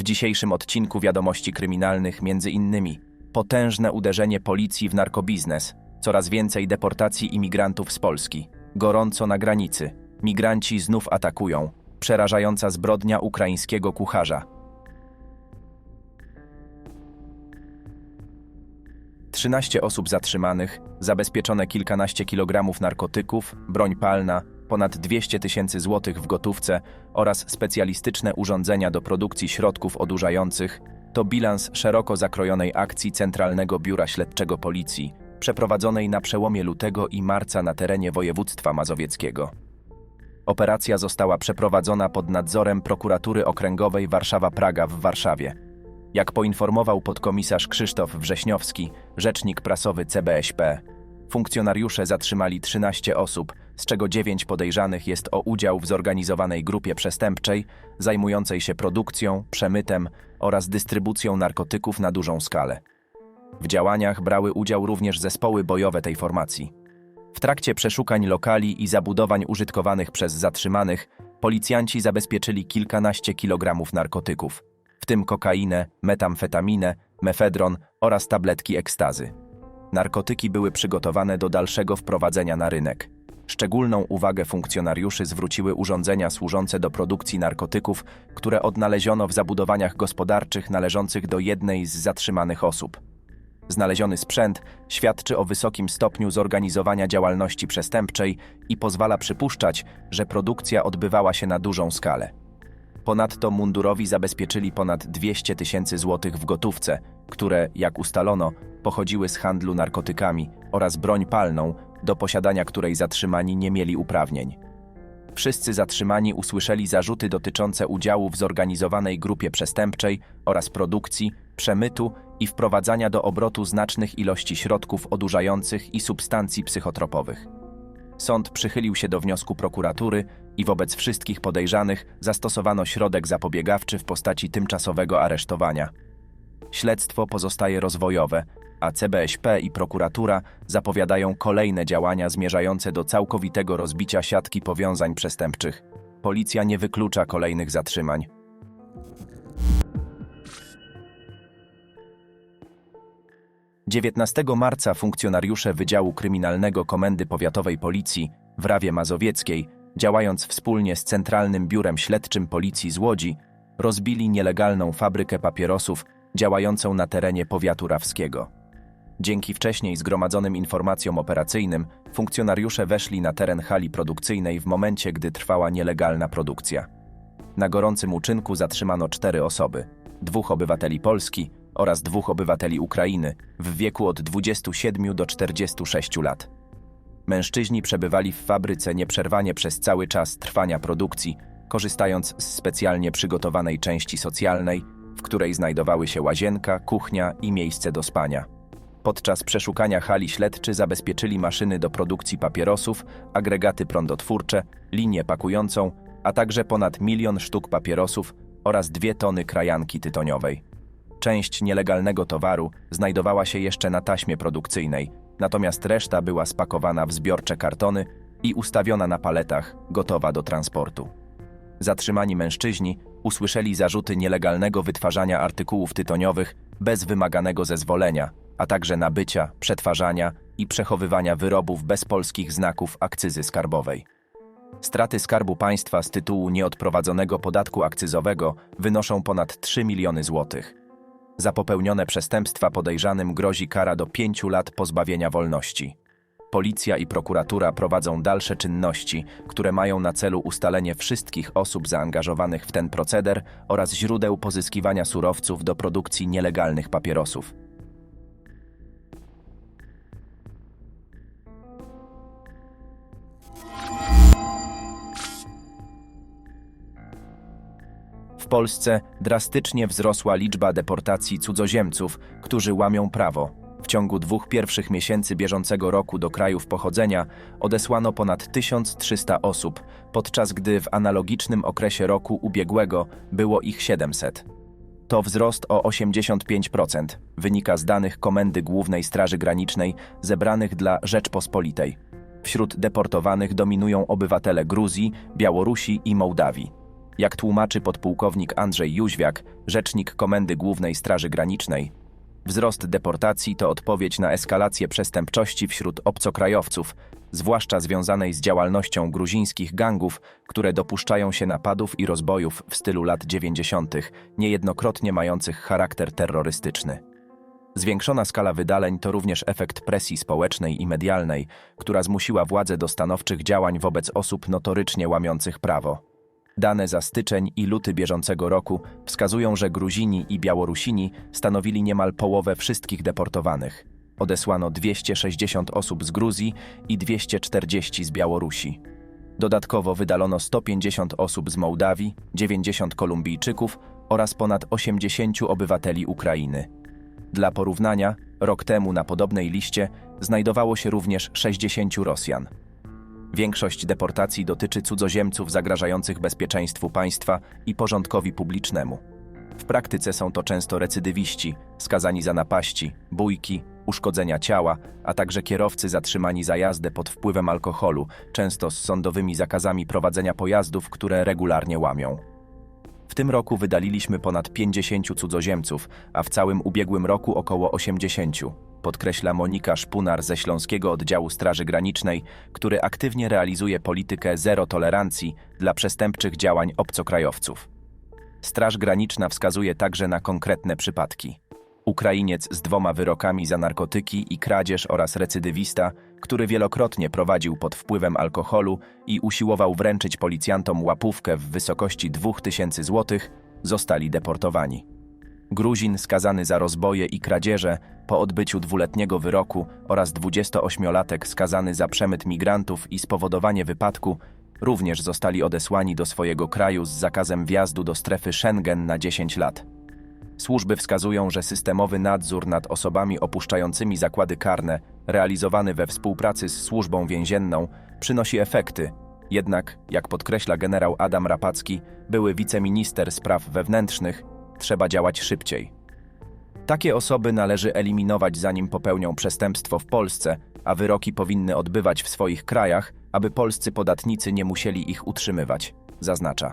W dzisiejszym odcinku wiadomości kryminalnych między innymi potężne uderzenie policji w narkobiznes, coraz więcej deportacji imigrantów z Polski, gorąco na granicy, migranci znów atakują, przerażająca zbrodnia ukraińskiego kucharza. 13 osób zatrzymanych, zabezpieczone kilkanaście kilogramów narkotyków, broń palna, ponad 200 tysięcy złotych w gotówce oraz specjalistyczne urządzenia do produkcji środków odurzających to bilans szeroko zakrojonej akcji Centralnego Biura Śledczego Policji, przeprowadzonej na przełomie lutego i marca na terenie województwa mazowieckiego. Operacja została przeprowadzona pod nadzorem Prokuratury Okręgowej Warszawa-Praga w Warszawie. Jak poinformował podkomisarz Krzysztof Wrześniowski, rzecznik prasowy CBŚP, funkcjonariusze zatrzymali 13 osób, z czego 9 podejrzanych jest o udział w zorganizowanej grupie przestępczej zajmującej się produkcją, przemytem oraz dystrybucją narkotyków na dużą skalę. W działaniach brały udział również zespoły bojowe tej formacji. W trakcie przeszukań lokali i zabudowań użytkowanych przez zatrzymanych, policjanci zabezpieczyli kilkanaście kilogramów narkotyków, w tym kokainę, metamfetaminę, mefedron oraz tabletki ekstazy. Narkotyki były przygotowane do dalszego wprowadzenia na rynek. Szczególną uwagę funkcjonariuszy zwróciły urządzenia służące do produkcji narkotyków, które odnaleziono w zabudowaniach gospodarczych należących do jednej z zatrzymanych osób. Znaleziony sprzęt świadczy o wysokim stopniu zorganizowania działalności przestępczej i pozwala przypuszczać, że produkcja odbywała się na dużą skalę. Ponadto mundurowi zabezpieczyli ponad 200 tysięcy złotych w gotówce, które, jak ustalono, pochodziły z handlu narkotykami oraz broń palną, do posiadania której zatrzymani nie mieli uprawnień. Wszyscy zatrzymani usłyszeli zarzuty dotyczące udziału w zorganizowanej grupie przestępczej oraz produkcji, przemytu i wprowadzania do obrotu znacznych ilości środków odurzających i substancji psychotropowych. Sąd przychylił się do wniosku prokuratury i wobec wszystkich podejrzanych zastosowano środek zapobiegawczy w postaci tymczasowego aresztowania. Śledztwo pozostaje rozwojowe, a CBŚP i prokuratura zapowiadają kolejne działania zmierzające do całkowitego rozbicia siatki powiązań przestępczych. Policja nie wyklucza kolejnych zatrzymań. Dziewiętnastego marca funkcjonariusze Wydziału Kryminalnego Komendy Powiatowej Policji w Rawie Mazowieckiej, działając wspólnie z Centralnym Biurem Śledczym Policji z Łodzi, rozbili nielegalną fabrykę papierosów działającą na terenie powiatu rawskiego. Dzięki wcześniej zgromadzonym informacjom operacyjnym, funkcjonariusze weszli na teren hali produkcyjnej w momencie, gdy trwała nielegalna produkcja. Na gorącym uczynku zatrzymano cztery osoby: dwóch obywateli Polski oraz dwóch obywateli Ukrainy w wieku od 27 do 46 lat. Mężczyźni przebywali w fabryce nieprzerwanie przez cały czas trwania produkcji, korzystając z specjalnie przygotowanej części socjalnej, w której znajdowały się łazienka, kuchnia i miejsce do spania. Podczas przeszukania hali śledczy zabezpieczyli maszyny do produkcji papierosów, agregaty prądotwórcze, linię pakującą, a także ponad milion sztuk papierosów oraz dwie tony krajanki tytoniowej. Część nielegalnego towaru znajdowała się jeszcze na taśmie produkcyjnej, natomiast reszta była spakowana w zbiorcze kartony i ustawiona na paletach, gotowa do transportu. Zatrzymani mężczyźni usłyszeli zarzuty nielegalnego wytwarzania artykułów tytoniowych bez wymaganego zezwolenia, a także nabycia, przetwarzania i przechowywania wyrobów bez polskich znaków akcyzy skarbowej. Straty Skarbu Państwa z tytułu nieodprowadzonego podatku akcyzowego wynoszą ponad 3 miliony złotych. Za popełnione przestępstwa podejrzanym grozi kara do 5 lat pozbawienia wolności. Policja i prokuratura prowadzą dalsze czynności, które mają na celu ustalenie wszystkich osób zaangażowanych w ten proceder oraz źródeł pozyskiwania surowców do produkcji nielegalnych papierosów. W Polsce drastycznie wzrosła liczba deportacji cudzoziemców, którzy łamią prawo. W ciągu dwóch pierwszych miesięcy bieżącego roku do krajów pochodzenia odesłano ponad 1300 osób, podczas gdy w analogicznym okresie roku ubiegłego było ich 700. To wzrost o 85%, wynika z danych Komendy Głównej Straży Granicznej zebranych dla Rzeczpospolitej. Wśród deportowanych dominują obywatele Gruzji, Białorusi i Mołdawii. Jak tłumaczy podpułkownik Andrzej Jóźwiak, rzecznik Komendy Głównej Straży Granicznej, wzrost deportacji to odpowiedź na eskalację przestępczości wśród obcokrajowców, zwłaszcza związanej z działalnością gruzińskich gangów, które dopuszczają się napadów i rozbojów w stylu lat 90., niejednokrotnie mających charakter terrorystyczny. Zwiększona skala wydaleń to również efekt presji społecznej i medialnej, która zmusiła władze do stanowczych działań wobec osób notorycznie łamiących prawo. Dane za styczeń i luty bieżącego roku wskazują, że Gruzini i Białorusini stanowili niemal połowę wszystkich deportowanych. Odesłano 260 osób z Gruzji i 240 z Białorusi. Dodatkowo wydalono 150 osób z Mołdawii, 90 Kolumbijczyków oraz ponad 80 obywateli Ukrainy. Dla porównania, rok temu na podobnej liście znajdowało się również 60 Rosjan. Większość deportacji dotyczy cudzoziemców zagrażających bezpieczeństwu państwa i porządkowi publicznemu. W praktyce są to często recydywiści, skazani za napaści, bójki, uszkodzenia ciała, a także kierowcy zatrzymani za jazdę pod wpływem alkoholu, często z sądowymi zakazami prowadzenia pojazdów, które regularnie łamią. W tym roku wydaliliśmy ponad 50 cudzoziemców, a w całym ubiegłym roku około 80, podkreśla Monika Szpunar ze Śląskiego Oddziału Straży Granicznej, który aktywnie realizuje politykę zero tolerancji dla przestępczych działań obcokrajowców. Straż Graniczna wskazuje także na konkretne przypadki. Ukrainiec z dwoma wyrokami za narkotyki i kradzież oraz recydywista, który wielokrotnie prowadził pod wpływem alkoholu i usiłował wręczyć policjantom łapówkę w wysokości 2000 zł, zostali deportowani. Gruzin skazany za rozboje i kradzieże po odbyciu dwuletniego wyroku oraz 28-latek skazany za przemyt migrantów i spowodowanie wypadku również zostali odesłani do swojego kraju z zakazem wjazdu do strefy Schengen na 10 lat. Służby wskazują, że systemowy nadzór nad osobami opuszczającymi zakłady karne, realizowany we współpracy z służbą więzienną, przynosi efekty. Jednak, jak podkreśla generał Adam Rapacki, były wiceminister spraw wewnętrznych, trzeba działać szybciej. Takie osoby należy eliminować zanim popełnią przestępstwo w Polsce, a wyroki powinny odbywać w swoich krajach, aby polscy podatnicy nie musieli ich utrzymywać, zaznacza.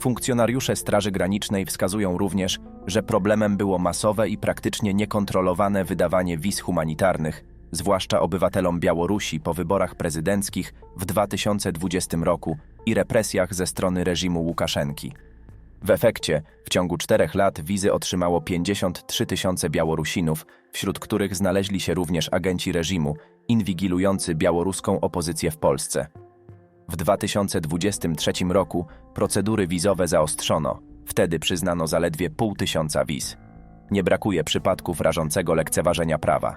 Funkcjonariusze Straży Granicznej wskazują również, że problemem było masowe i praktycznie niekontrolowane wydawanie wiz humanitarnych, zwłaszcza obywatelom Białorusi po wyborach prezydenckich w 2020 roku i represjach ze strony reżimu Łukaszenki. W efekcie w ciągu czterech lat wizy otrzymało 53 tysiące Białorusinów, wśród których znaleźli się również agenci reżimu inwigilujący białoruską opozycję w Polsce. W 2023 roku procedury wizowe zaostrzono, wtedy przyznano zaledwie pół tysiąca wiz. Nie brakuje przypadków rażącego lekceważenia prawa.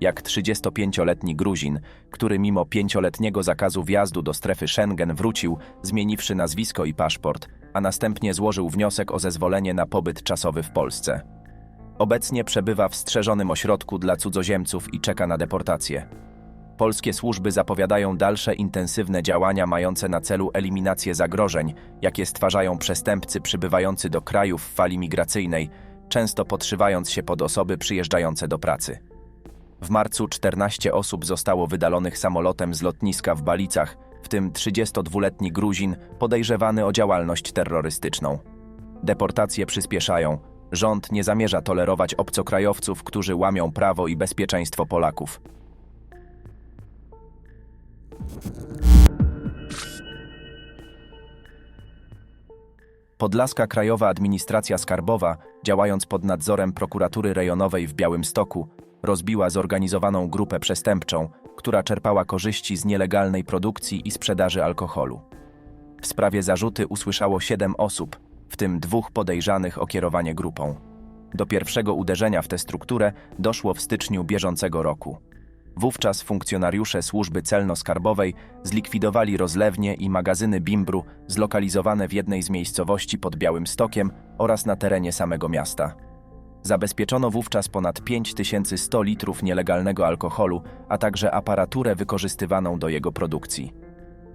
Jak 35-letni Gruzin, który mimo pięcioletniego zakazu wjazdu do strefy Schengen wrócił, zmieniwszy nazwisko i paszport, a następnie złożył wniosek o zezwolenie na pobyt czasowy w Polsce. Obecnie przebywa w strzeżonym ośrodku dla cudzoziemców i czeka na deportację. Polskie służby zapowiadają dalsze intensywne działania mające na celu eliminację zagrożeń, jakie stwarzają przestępcy przybywający do krajów w fali migracyjnej, często podszywając się pod osoby przyjeżdżające do pracy. W marcu 14 osób zostało wydalonych samolotem z lotniska w Balicach, w tym 32-letni Gruzin podejrzewany o działalność terrorystyczną. Deportacje przyspieszają. Rząd nie zamierza tolerować obcokrajowców, którzy łamią prawo i bezpieczeństwo Polaków. Podlaska Krajowa Administracja Skarbowa, działając pod nadzorem prokuratury rejonowej w Białymstoku, rozbiła zorganizowaną grupę przestępczą, która czerpała korzyści z nielegalnej produkcji i sprzedaży alkoholu. W sprawie zarzuty usłyszało siedem osób, w tym dwóch podejrzanych o kierowanie grupą. Do pierwszego uderzenia w tę strukturę doszło w styczniu bieżącego roku. Wówczas funkcjonariusze służby celno-skarbowej zlikwidowali rozlewnie i magazyny bimbru zlokalizowane w jednej z miejscowości pod Białym Stokiem oraz na terenie samego miasta. Zabezpieczono wówczas ponad 5100 litrów nielegalnego alkoholu, a także aparaturę wykorzystywaną do jego produkcji.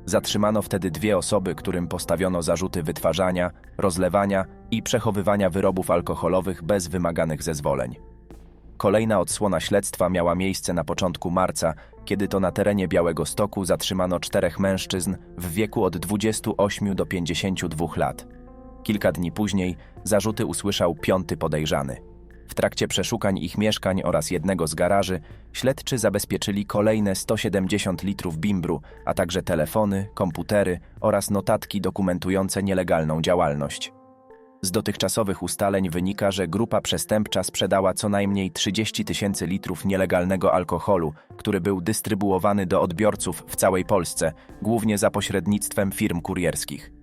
Zatrzymano wtedy dwie osoby, którym postawiono zarzuty wytwarzania, rozlewania i przechowywania wyrobów alkoholowych bez wymaganych zezwoleń. Kolejna odsłona śledztwa miała miejsce na początku marca, kiedy to na terenie Białego Stoku zatrzymano czterech mężczyzn w wieku od 28 do 52 lat. Kilka dni później zarzuty usłyszał piąty podejrzany. W trakcie przeszukań ich mieszkań oraz jednego z garaży śledczy zabezpieczyli kolejne 170 litrów bimbru, a także telefony, komputery oraz notatki dokumentujące nielegalną działalność. Z dotychczasowych ustaleń wynika, że grupa przestępcza sprzedała co najmniej 30 tysięcy litrów nielegalnego alkoholu, który był dystrybuowany do odbiorców w całej Polsce, głównie za pośrednictwem firm kurierskich.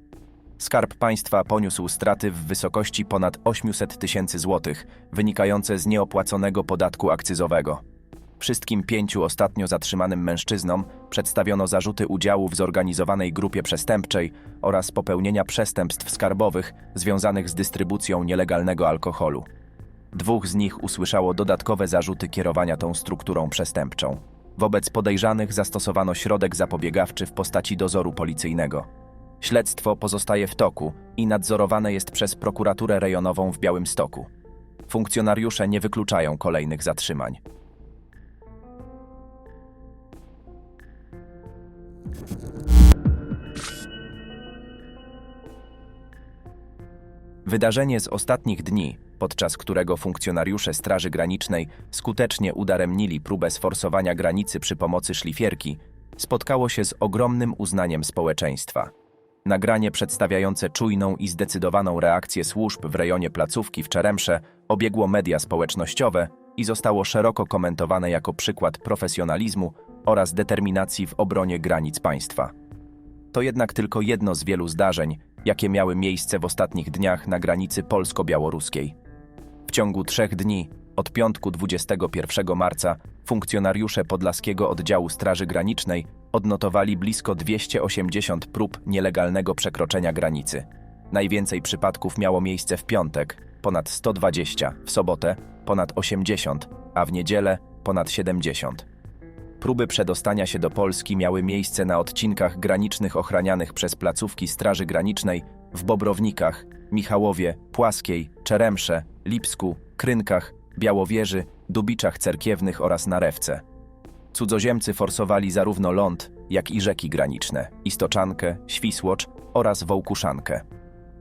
Skarb Państwa poniósł straty w wysokości ponad 800 tysięcy złotych, wynikające z nieopłaconego podatku akcyzowego. Wszystkim pięciu ostatnio zatrzymanym mężczyznom przedstawiono zarzuty udziału w zorganizowanej grupie przestępczej oraz popełnienia przestępstw skarbowych związanych z dystrybucją nielegalnego alkoholu. Dwóch z nich usłyszało dodatkowe zarzuty kierowania tą strukturą przestępczą. Wobec podejrzanych zastosowano środek zapobiegawczy w postaci dozoru policyjnego. Śledztwo pozostaje w toku i nadzorowane jest przez prokuraturę rejonową w Białymstoku. Funkcjonariusze nie wykluczają kolejnych zatrzymań. Wydarzenie z ostatnich dni, podczas którego funkcjonariusze Straży Granicznej skutecznie udaremnili próbę sforsowania granicy przy pomocy szlifierki, spotkało się z ogromnym uznaniem społeczeństwa. Nagranie przedstawiające czujną i zdecydowaną reakcję służb w rejonie placówki w Czeremsze obiegło media społecznościowe i zostało szeroko komentowane jako przykład profesjonalizmu oraz determinacji w obronie granic państwa. To jednak tylko jedno z wielu zdarzeń, jakie miały miejsce w ostatnich dniach na granicy polsko-białoruskiej. W ciągu trzech dni, od piątku 21 marca, funkcjonariusze Podlaskiego Oddziału Straży Granicznej odnotowali blisko 280 prób nielegalnego przekroczenia granicy. Najwięcej przypadków miało miejsce w piątek, ponad 120, w sobotę ponad 80, a w niedzielę ponad 70. Próby przedostania się do Polski miały miejsce na odcinkach granicznych ochranianych przez placówki Straży Granicznej w Bobrownikach, Michałowie, Płaskiej, Czeremsze, Lipsku, Krynkach, Białowieży, Dubiczach Cerkiewnych oraz Narewce. Cudzoziemcy forsowali zarówno ląd, jak i rzeki graniczne, Istoczankę, Świsłocz oraz Wołkuszankę.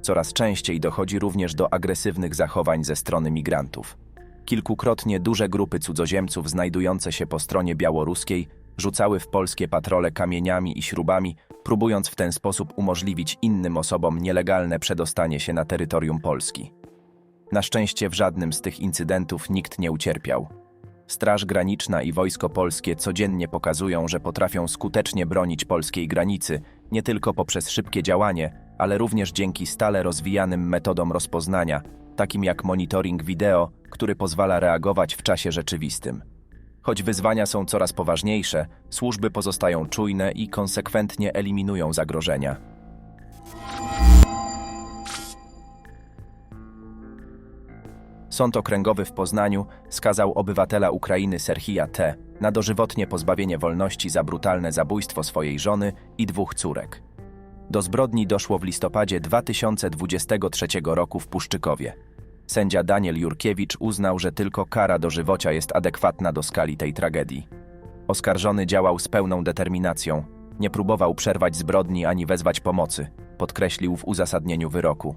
Coraz częściej dochodzi również do agresywnych zachowań ze strony migrantów. Kilkukrotnie duże grupy cudzoziemców znajdujące się po stronie białoruskiej rzucały w polskie patrole kamieniami i śrubami, próbując w ten sposób umożliwić innym osobom nielegalne przedostanie się na terytorium Polski. Na szczęście w żadnym z tych incydentów nikt nie ucierpiał. Straż Graniczna i Wojsko Polskie codziennie pokazują, że potrafią skutecznie bronić polskiej granicy, nie tylko poprzez szybkie działanie, ale również dzięki stale rozwijanym metodom rozpoznania, takim jak monitoring wideo, który pozwala reagować w czasie rzeczywistym. Choć wyzwania są coraz poważniejsze, służby pozostają czujne i konsekwentnie eliminują zagrożenia. Sąd Okręgowy w Poznaniu skazał obywatela Ukrainy Serhija T. na dożywotnie pozbawienie wolności za brutalne zabójstwo swojej żony i dwóch córek. Do zbrodni doszło w listopadzie 2023 roku w Puszczykowie. Sędzia Daniel Jurkiewicz uznał, że tylko kara dożywocia jest adekwatna do skali tej tragedii. Oskarżony działał z pełną determinacją, nie próbował przerwać zbrodni ani wezwać pomocy, podkreślił w uzasadnieniu wyroku.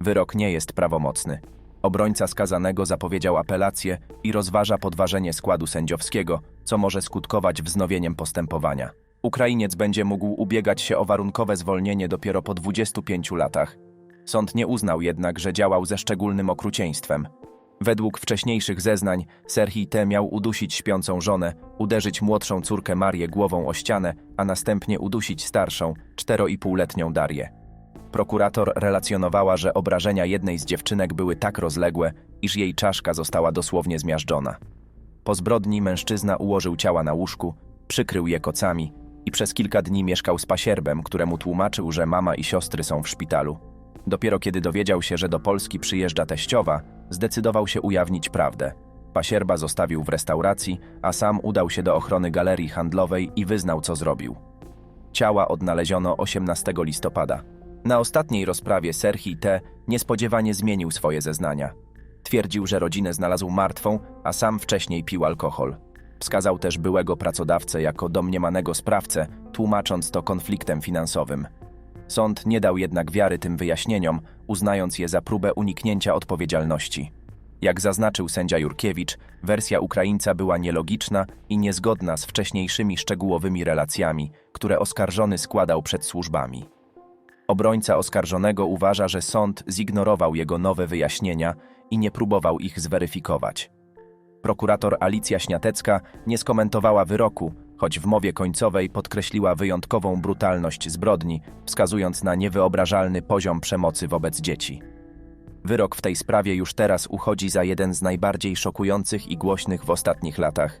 Wyrok nie jest prawomocny. Obrońca skazanego zapowiedział apelację i rozważa podważenie składu sędziowskiego, co może skutkować wznowieniem postępowania. Ukrainiec będzie mógł ubiegać się o warunkowe zwolnienie dopiero po 25 latach. Sąd nie uznał jednak, że działał ze szczególnym okrucieństwem. Według wcześniejszych zeznań, Serhii T. miał udusić śpiącą żonę, uderzyć młodszą córkę Marię głową o ścianę, a następnie udusić starszą, cztero-i-półletnią Darię. Prokurator relacjonowała, że obrażenia jednej z dziewczynek były tak rozległe, iż jej czaszka została dosłownie zmiażdżona. Po zbrodni mężczyzna ułożył ciała na łóżku, przykrył je kocami i przez kilka dni mieszkał z pasierbem, któremu tłumaczył, że mama i siostry są w szpitalu. Dopiero kiedy dowiedział się, że do Polski przyjeżdża teściowa, zdecydował się ujawnić prawdę. Pasierba zostawił w restauracji, a sam udał się do ochrony galerii handlowej i wyznał, co zrobił. Ciała odnaleziono 18 listopada. Na ostatniej rozprawie Serhii T. niespodziewanie zmienił swoje zeznania. Twierdził, że rodzinę znalazł martwą, a sam wcześniej pił alkohol. Wskazał też byłego pracodawcę jako domniemanego sprawcę, tłumacząc to konfliktem finansowym. Sąd nie dał jednak wiary tym wyjaśnieniom, uznając je za próbę uniknięcia odpowiedzialności. Jak zaznaczył sędzia Jurkiewicz, wersja Ukraińca była nielogiczna i niezgodna z wcześniejszymi szczegółowymi relacjami, które oskarżony składał przed służbami. Obrońca oskarżonego uważa, że sąd zignorował jego nowe wyjaśnienia i nie próbował ich zweryfikować. Prokurator Alicja Śniatecka nie skomentowała wyroku, choć w mowie końcowej podkreśliła wyjątkową brutalność zbrodni, wskazując na niewyobrażalny poziom przemocy wobec dzieci. Wyrok w tej sprawie już teraz uchodzi za jeden z najbardziej szokujących i głośnych w ostatnich latach.